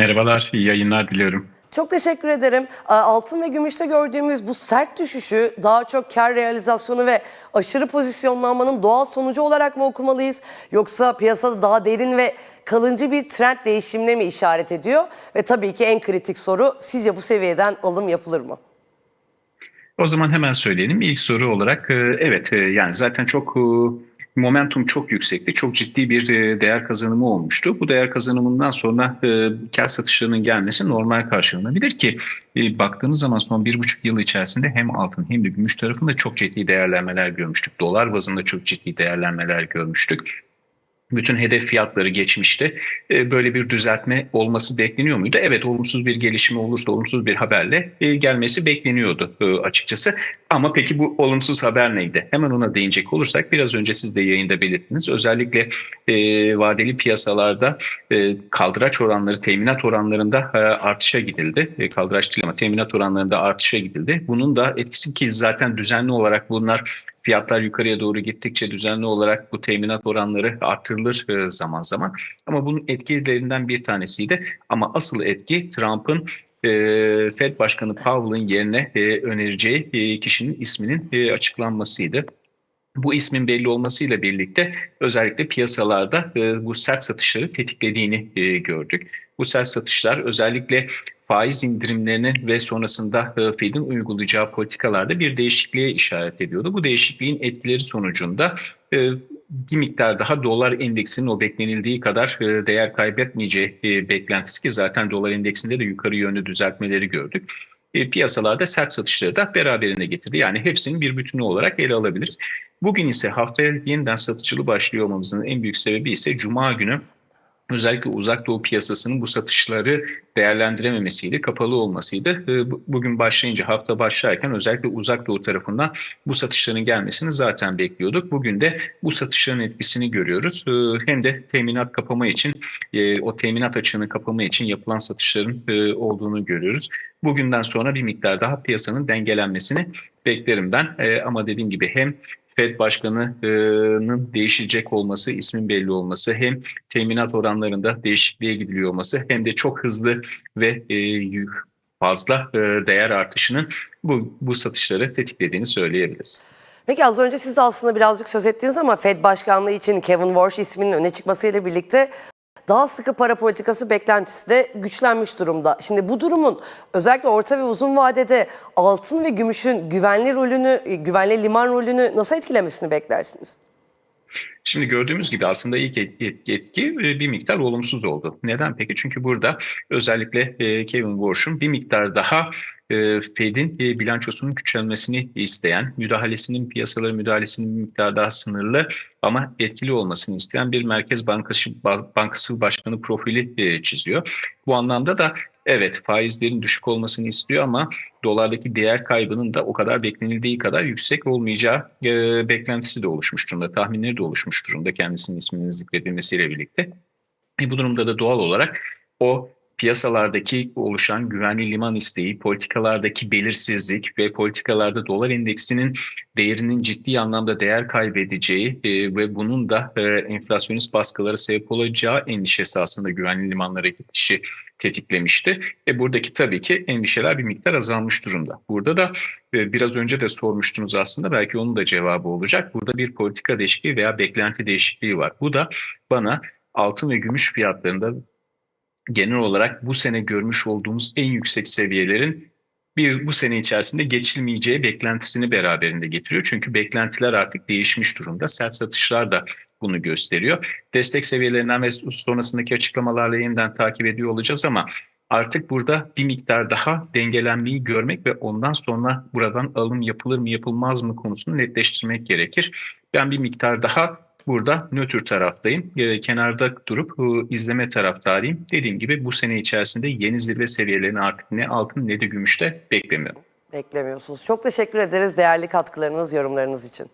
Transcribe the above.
Merhabalar, iyi yayınlar diliyorum. Çok teşekkür ederim. Altın ve gümüşte gördüğümüz bu sert düşüşü daha çok kar realizasyonu ve aşırı pozisyonlanmanın doğal sonucu olarak mı okumalıyız? Yoksa piyasada daha derin ve kalıcı bir trend değişimine mi işaret ediyor? Ve tabii ki en kritik soru sizce bu seviyeden alım yapılır mı? O zaman hemen söyleyelim. İlk soru olarak e, evet e, yani zaten çok e, momentum çok yüksekti. Çok ciddi bir e, değer kazanımı olmuştu. Bu değer kazanımından sonra e, kar satışlarının gelmesi normal karşılanabilir ki e, baktığımız zaman son bir buçuk yıl içerisinde hem altın hem de gümüş tarafında çok ciddi değerlenmeler görmüştük. Dolar bazında çok ciddi değerlenmeler görmüştük. Bütün hedef fiyatları geçmişti. E, Böyle bir düzeltme olması bekleniyor muydu? Evet olumsuz bir gelişme olursa olumsuz bir haberle e, gelmesi bekleniyordu e, açıkçası. Ama peki bu olumsuz haber neydi? Hemen ona değinecek olursak biraz önce siz de yayında belirttiniz. Özellikle e, vadeli piyasalarda e, kaldıraç oranları, teminat oranlarında e, artışa gidildi. E, kaldıraç değil ama teminat oranlarında artışa gidildi. Bunun da etkisi ki zaten düzenli olarak bunlar fiyatlar yukarıya doğru gittikçe düzenli olarak bu teminat oranları artırılır e, zaman zaman. Ama bunun etkilerinden bir tanesiydi. Ama asıl etki Trump'ın e, Fed Başkanı Powell'ın yerine e, önereceği e, kişinin isminin açıklanmasıydı. Bu ismin belli olmasıyla birlikte özellikle piyasalarda bu sert satışları tetiklediğini gördük. Bu sert satışlar özellikle faiz indirimlerinin ve sonrasında e, Fed'in uygulayacağı politikalarda bir değişikliğe işaret ediyordu. Bu değişikliğin etkileri sonucunda e, bir miktar daha dolar endeksinin o beklenildiği kadar e, değer kaybetmeyeceği beklentisi ki zaten dolar endeksinde de yukarı yönlü düzeltmeleri gördük. Piyasalarda sert satışları da beraberinde getirdi. Yani hepsinin bir bütünü olarak ele alabiliriz. Bugün ise haftaya yeniden satıcılı başlıyor olmamızın en büyük sebebi ise Cuma günü özellikle uzak doğu piyasasının bu satışları değerlendirememesiydi, kapalı olmasıydı. E, bu- Bugün başlayınca hafta başlarken özellikle uzak doğu tarafından bu satışların gelmesini zaten bekliyorduk. Bugün de bu satışların etkisini görüyoruz. E, Hem de teminat kapama için, e, o teminat açığını kapama için yapılan satışların e, olduğunu görüyoruz. Bugünden sonra bir miktar daha piyasanın dengelenmesini beklerim ben. E, Ama dediğim gibi hem Fed Başkanı'nın değişecek olması, ismin belli olması, hem teminat oranlarında değişikliğe gidiliyor olması hem de çok hızlı ve e, fazla e, değer artışının bu, bu satışları tetiklediğini söyleyebiliriz. Peki az önce siz aslında birazcık söz ettiniz ama Fed Başkanlığı için Kevin Walsh isminin öne çıkmasıyla birlikte daha sıkı para politikası beklentisi de güçlenmiş durumda. Şimdi bu durumun özellikle orta ve uzun vadede altın ve gümüşün güvenli rolünü, güvenli liman rolünü nasıl etkilemesini beklersiniz? Şimdi gördüğümüz gibi aslında ilk et- et- etki e, bir miktar olumsuz oldu. Neden peki? Çünkü burada özellikle e, Kevin Warsh'un bir miktar daha e, Fed'in bilançosunun güçlenmesini isteyen, müdahalesinin piyasalara müdahalesinin bir miktar daha sınırlı ama etkili olmasını isteyen bir Merkez Bankası, Bankası Başkanı profili çiziyor. Bu anlamda da evet faizlerin düşük olmasını istiyor ama dolardaki değer kaybının da o kadar beklenildiği kadar yüksek olmayacağı e, beklentisi de oluşmuş durumda, tahminleri de oluşmuş durumda kendisinin isminin zikredilmesiyle birlikte. E, bu durumda da doğal olarak o piyasalardaki oluşan güvenli liman isteği, politikalardaki belirsizlik ve politikalarda dolar endeksinin değerinin ciddi anlamda değer kaybedeceği e, ve bunun da e, enflasyonist baskılara sebep olacağı endişesi aslında güvenli limanlara gidişi tetiklemişti. E, buradaki tabii ki endişeler bir miktar azalmış durumda. Burada da e, biraz önce de sormuştunuz aslında belki onun da cevabı olacak. Burada bir politika değişikliği veya beklenti değişikliği var. Bu da bana altın ve gümüş fiyatlarında genel olarak bu sene görmüş olduğumuz en yüksek seviyelerin bir bu sene içerisinde geçilmeyeceği beklentisini beraberinde getiriyor. Çünkü beklentiler artık değişmiş durumda. Sert satışlar da bunu gösteriyor. Destek seviyelerinden ve sonrasındaki açıklamalarla yeniden takip ediyor olacağız ama artık burada bir miktar daha dengelenmeyi görmek ve ondan sonra buradan alım yapılır mı yapılmaz mı konusunu netleştirmek gerekir. Ben bir miktar daha burada nötr taraftayım. Ee, kenarda durup e, izleme taraftarıyım. Dediğim gibi bu sene içerisinde yeni zirve seviyelerini artık ne altın ne de gümüşte beklemiyorum. Beklemiyorsunuz. Çok teşekkür ederiz değerli katkılarınız, yorumlarınız için.